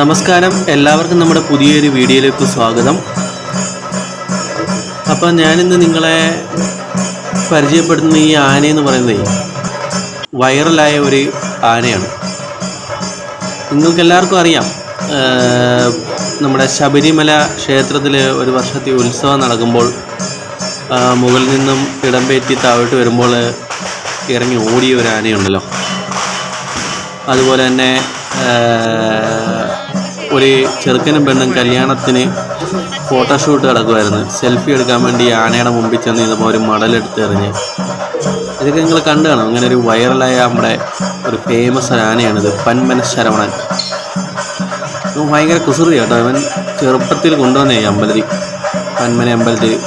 നമസ്കാരം. എല്ലാവർക്കും നമ്മുടെ പുതിയൊരു വീഡിയോയിലേക്ക് സ്വാഗതം. അപ്പോൾ ഞാനിന്ന് നിങ്ങളെ പരിചയപ്പെടുത്തുന്ന ഈ ആനയെന്ന് പറയുന്നത് വൈറലായ ഒരു ആനയാണ്. നിങ്ങൾക്ക് എല്ലാവർക്കും അറിയാം നമ്മുടെ ശബരിമല ക്ഷേത്രത്തിൽ ഒരു വർഷത്തെ ഉത്സവം നടക്കുമ്പോൾ മുകളിൽ നിന്നും ഇടംപേറ്റി താഴോട്ട് വരുമ്പോൾ ഇറങ്ങി ഓടിയ ഒരു ആനയുണ്ടല്ലോ. അതുപോലെ തന്നെ ഒരു ചെറുക്കനും പെണ്ണും കല്യാണത്തിന് ഫോട്ടോഷൂട്ട് നടക്കുമായിരുന്നു സെൽഫി എടുക്കാൻ വേണ്ടി ആനയുടെ മുമ്പിൽ ചെന്ന് നിന്നപ്പോൾ ഒരു മടലെടുത്ത് എറിഞ്ഞ്. ഇതൊക്കെ നിങ്ങൾ കണ്ടു കാണും. അങ്ങനെ ഒരു വൈറലായ നമ്മുടെ ഒരു ഫേമസ് ആനയാണ് ആനയാണിത്. പന്മന ശരവണൻ. ഭയങ്കര കുസൃതി കേട്ടോ. അവൻ ചെറുപ്പത്തിൽ കൊണ്ടുവന്നേ അമ്പലത്തിൽ. പന്മന അമ്പലത്തിൽ.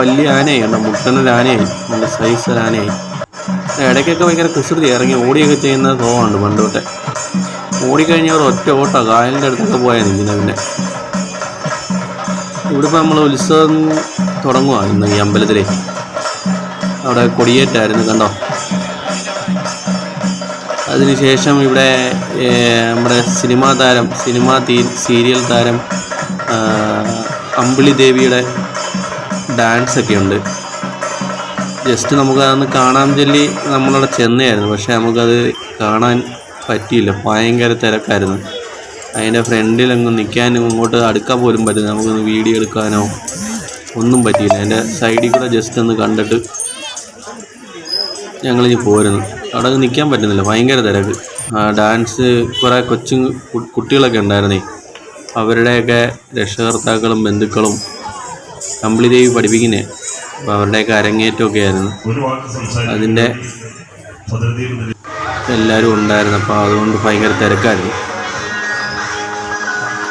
വലിയ ആനയായി കേട്ടോ. മുട്ടനൊരു ആനയായി. നല്ല സൈസ് ആനയായി. ഇടയ്ക്കൊക്കെ ഭയങ്കര കുസൃതി. ഇറങ്ങി ഓടിയൊക്കെ ചെയ്യുന്ന തോന്നുന്നുണ്ട് പണ്ട് തൊട്ടേ ഓടിക്കഴിഞ്ഞാൽ ഒരു ഒറ്റ ഓട്ടോ. കായലിന്റെ അടുത്തൊക്കെ പോയാൽ നിൽക്കുന്നത് പിന്നെ. ഇവിടെ ഇപ്പോൾ നമ്മൾ ഉത്സവം തുടങ്ങുക ഇന്ന് ഈ അമ്പലത്തിലേ. അവിടെ കൊടിയേറ്റായിരുന്നു കണ്ടോ? അതിനുശേഷം ഇവിടെ നമ്മുടെ സിനിമാ താരം സിനിമാ തീ സീരിയൽ താരം അമ്പിളി ദേവിയുടെ ഡാൻസ് ഒക്കെ ഉണ്ട്. ജസ്റ്റ് നമുക്ക് അതൊന്ന് കാണാൻ ചൊല്ലി നമ്മളവിടെ ചെന്നായിരുന്നു പക്ഷേ നമുക്കത് കാണാൻ പറ്റിയില്ല. ഭയങ്കര തിരക്കായിരുന്നു. അതിന്റെ ഫ്രണ്ടിലങ്ങ് നിൽക്കാനും ഇങ്ങോട്ട് അടുക്കാൻ പോലും പറ്റില്ല. നമുക്കൊന്ന് വീഡിയോ എടുക്കാനോ ഒന്നും പറ്റിയില്ല. അതിന്റെ സൈഡിൽ കൂടെ ജസ്റ്റ് ഒന്ന് കണ്ടിട്ട് ഞങ്ങളിനി പോരുന്നു. അവിടെ നിൽക്കാൻ പറ്റുന്നില്ല. ഭയങ്കര തിരക്ക്. ആ ഡാൻസ് കുറേ കൊച്ചു കുട്ടികളൊക്കെ ഉണ്ടായിരുന്നേ. അവരുടെയൊക്കെ രക്ഷകർത്താക്കളും ബന്ധുക്കളും കമ്പിളി ദേവി പഠിപ്പിക്കുന്നേ. അപ്പോൾ അവരുടെയൊക്കെ അരങ്ങേറ്റമൊക്കെ ആയിരുന്നു. അതിന്റെ എല്ലാവരും ഉണ്ടായിരുന്നു. അപ്പോൾ അതുകൊണ്ട് ഭയങ്കര തിരക്കായിരുന്നു.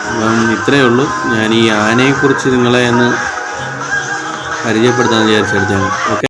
അപ്പം ഇത്രയേ ഉള്ളൂ. ഞാൻ ഈ ആനയെക്കുറിച്ച് നിങ്ങളെ ഒന്ന് പരിചയപ്പെടുത്താമെന്ന് വിചാരിച്ചെടുത്താണ് ഓക്കെ.